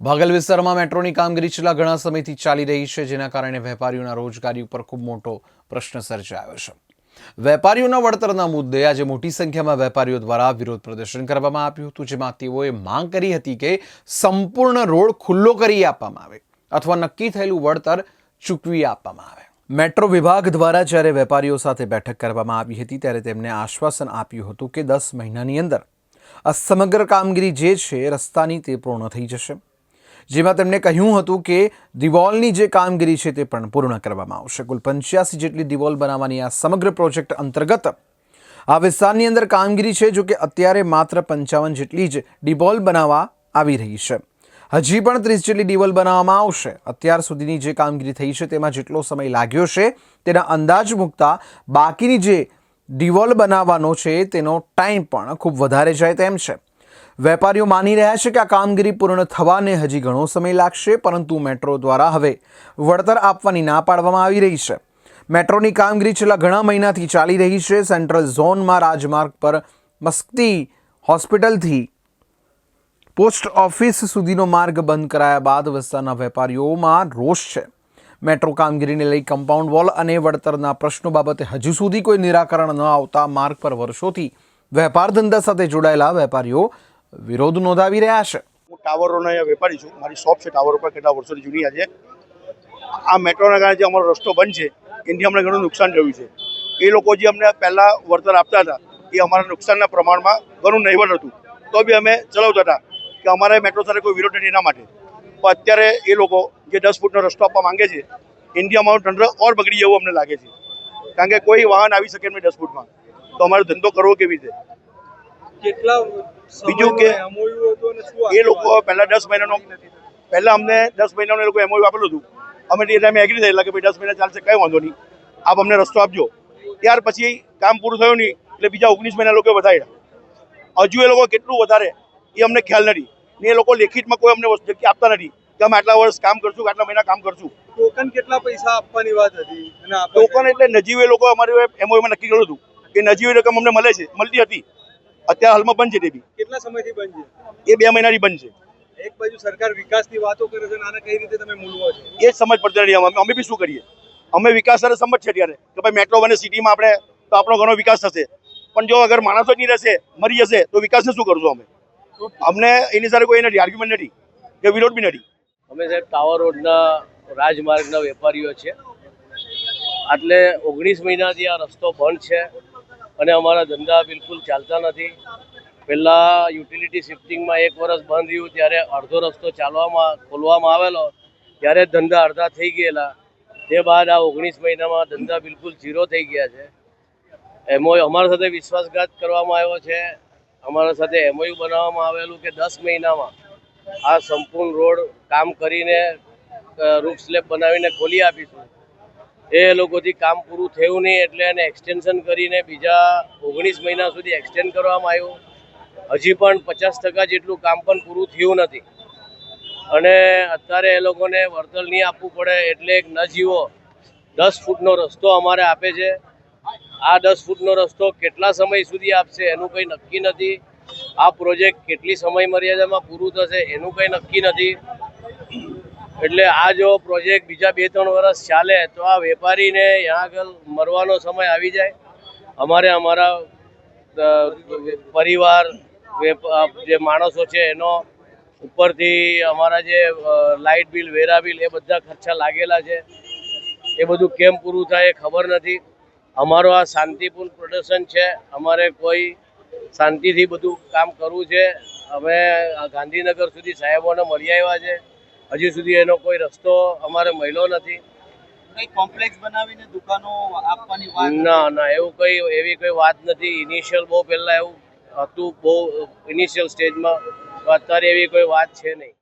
ભાગલ વિસ્તારમાં મેટ્રોની કામગીરી છેલ્લા ઘણા સમયથી ચાલી રહી છે, જેના કારણે વેપારીઓના રોજગારી ઉપર ખૂબ મોટો પ્રશ્ન સર્જાયો છે. વેપારીઓના વળતરના મુદ્દે આજે મોટી સંખ્યામાં વેપારીઓ દ્વારા વિરોધ પ્રદર્શન કરવામાં આવ્યું હતું, જેમાં તેઓએ માંગ કરી હતી કે સંપૂર્ણ રોડ ખુલ્લો કરી આપવામાં આવે અથવા નક્કી થયેલું વળતર ચૂકવી આપવામાં આવે. મેટ્રો વિભાગ દ્વારા જ્યારે વેપારીઓ સાથે બેઠક કરવામાં આવી હતી, ત્યારે તેમણે આશ્વાસન આપ્યું હતું કે દસ મહિનાની અંદર આ સમગ્ર કામગીરી જે છે, રસ્તાની તે પૂર્ણ થઈ જશે. જેમાં તેમણે કહ્યું હતું કે દિવોલની જે કામગીરી છે તે પણ પૂર્ણ કરવામાં આવશે. કુલ પંચ્યાસી જેટલી દિવોલ બનાવવાની આ સમગ્ર પ્રોજેક્ટ અંતર્ગત આ વિસ્તારની અંદર કામગીરી છે જો કે અત્યારે માત્ર પંચાવન જેટલી જ ડિબોલ બનાવવા આવી રહી છે. હજી પણ ત્રીસ જેટલી ડિવોલ બનાવવામાં આવશે. અત્યાર સુધીની જે કામગીરી થઈ છે તેમાં જેટલો સમય લાગ્યો છે તેના અંદાજ મૂકતા બાકીની જે ડિવોલ બનાવવાનો છે તેનો ટાઈમ પણ ખૂબ વધારે જાય તેમ છે. વેપારીઓ માની રહ્યા છે કે આ કામગીરી પૂર્ણ થવાને હજી ઘણો સમય લાગશે, પરંતુ મેટ્રો દ્વારા હવે વળતર આપવાની ના પાડવામાં આવી રહી છે. મેટ્રોની કામગીરી છેલ્લા ઘણા મહિનાથી ચાલી રહી છે. સેન્ટ્રલ ઝોનમાં રાજમાર્ગ પર મસ્તી હોસ્પિટલથી પોસ્ટ ઓફિસ સુધીનો માર્ગ બંધ કરાયા બાદ વિસ્તારના વેપારીઓમાં રોષ છે. મેટ્રો કામગીરીને લઈ કમ્પાઉન્ડ વોલ અને વળતરના પ્રશ્નો બાબતે હજુ સુધી કોઈ નિરાકરણ ન આવતા માર્ગ પર વર્ષોથી વેપાર ધંધા સાથે જોડાયેલા વેપારીઓ વિરોધ નોંધાવી રહ્યા છે. હું ટાવરોનો વેપારી છું. મારી શોપ છે ટાવર ઉપર, કેટલા વર્ષોની જૂની આજે આ મેટ્રોના કારણે જે અમારો રસ્તો બંધ છે, એનાથી અમને ઘણું નુકસાન થયું છે. એ લોકો જે અમને પહેલાં વળતર આપતા હતા, એ અમારા નુકસાનના પ્રમાણમાં ઘણું નહીવત હતું. તો બી અમે ચલાવતા હતા કે અમારે મેટ્રો સાથે કોઈ વિરોધ નથી એના માટે. પણ અત્યારે એ લોકો જે દસ ફૂટનો રસ્તો આપવા માંગે છે, એનાથી અમારું તંત્ર ઓર બગડી જવું અમને લાગે છે. કારણ કે કોઈ વાહન આવી શકે એમ નહીં દસ ફૂટમાં. તો અમારો ધંધો કરવો કેવી રીતે? કેટલા બીજું કે એ લોકો પહેલા દસ મહિનાનો પહેલા અમને દસ મહિનાનું એ લોકો એમઓયુ આપેલું હતું. અમે એ ટાઈમે એગ્રી થયેલા કે ભાઈ દસ મહિના ચાલશે કંઈ વાંધો નહીં. આપ અમને રસ્તો આપજો. ત્યાર પછી કામ પૂરું થયું નહીં એટલે બીજા ઓગણીસ મહિના લોકો વધાર્યા. હજુ એ લોકો કેટલું વધારે એ અમને ખ્યાલ નથી. ને એ લોકો લેખિતમાં કોઈ અમને જગ્યા આપતા નથી કે અમે આટલા વર્ષ કામ કરશું આટલા મહિના કામ કરશું. ટોકન કેટલા પૈસા આપવાની વાત હતી ટોકન એટલે નજીવે લોકો અમારે એમઓયુમાં નક્કી કર્યું હતું. કે નજીવી રકમ અમને મળે છે મળતી હતી. અત્યારે હાલમાં બંધ છે તે બી. કેટલા સમયથી બંધ છે? એ બે મહિનાથી બંધ છે. એક બાજુ સરકાર વિકાસની વાતો કરે છે અને આને કઈ રીતે તમે મૂલવો છો? એ જ સમજ પડતી નથી. અમે અમે બી શું કરીએ? અમે વિકાસ સાથે સમજ છે ત્યારે કે ભાઈ મેટ્રો બને સિટીમાં આપણે તો આપણો ઘણો વિકાસ થશે. પણ જો અગર માણસો જ નહીં રહેશે મરી જશે તો વિકાસને શું કરશું અમે? અમને એની સાથે કોઈ નથી આર્ગ્યુમેન્ટ નથી. કે વિરોધ બી નથી. અમે સાહેબ ટાવર રોડના રાજમાર્ગના વેપારીઓ છે. એટલે ઓગણીસ મહિનાથી આ રસ્તો બંધ છે. અને અમારા ધંધા બિલકુલ ચાલતા નથી. પહેલાં યુટિલિટી શિફ્ટિંગમાં એક વર્ષ બંધ રહ્યું ત્યારે અડધો રસ્તો ચાલવામાં, ખોલવામાં આવેલો. ત્યારે ધંધા અડધા થઈ ગયેલા. તે બાદ આ ઓગણીસ મહિનામાં ધંધા બિલકુલ ઝીરો થઈ ગયા છે. એમઓયુ અમારા સાથે વિશ્વાસઘાત કરવામાં આવ્યો છે. અમારા સાથે એમઓયુ બનાવવામાં આવેલું કે દસ મહિનામાં આ સંપૂર્ણ રોડ કામ કરીને રૂપ સ્લેબ બનાવીને ખોલી આપીશું. એ લોકોથી કામ પૂરું થયું નહીં એટલે એને એક્સટેન્શન કરીને બીજા ઓગણીસ મહિના સુધી એક્સટેન્ડ કરવામાં આવ્યું. હજી પણ પચાસ ટકા જેટલું કામ પણ પૂરું થયું નથી. અને અત્યારે એ લોકોને વળતર નહીં આપવું પડે એટલે એક નજીવો દસ ફૂટનો રસ્તો અમારે આપે છે. આ દસ ફૂટનો રસ્તો કેટલા સમય સુધી આપશે એનું કંઈ નક્કી નથી. આ પ્રોજેક્ટ કેટલી સમય મર્યાદામાં પૂરું થશે એનું કંઈ નક્કી નથી. એટલે આ જો પ્રોજેક્ટ બીજા બે ત્રણ વર્ષ ચાલે તો આ વેપારીને ત્યાં આગળ મરવાનો સમય આવી જાય. અમારે અમારા પરિવાર જે માણસો છે એનો ઉપરથી અમારા જે લાઇટ બિલ, વેરા બિલ એ બધા ખર્ચા લાગેલા છે. એ બધું કેમ પૂરું થાય એ ખબર નથી. અમારો આ શાંતિપૂર્ણ પ્રદર્શન છે. અમારે કોઈ શાંતિથી બધું કામ કરવું છે. અમે ગાંધીનગર સુધી સાહેબોને મળી આવ્યા છે. હજી સુધી એનો કોઈ રસ્તો અમારે મળ્યો નથી. કઈ કોમ્પ્લેક્સ બનાવીને દુકાનો આપવાની વાત ના ના એવું કઈ એવી કોઈ વાત નથી. ઇનિશિયલ બહુ પહેલા એવું હતું બહુ ઇનિશિયલ સ્ટેજમાં અત્યારે એવી કોઈ વાત છે નહીં.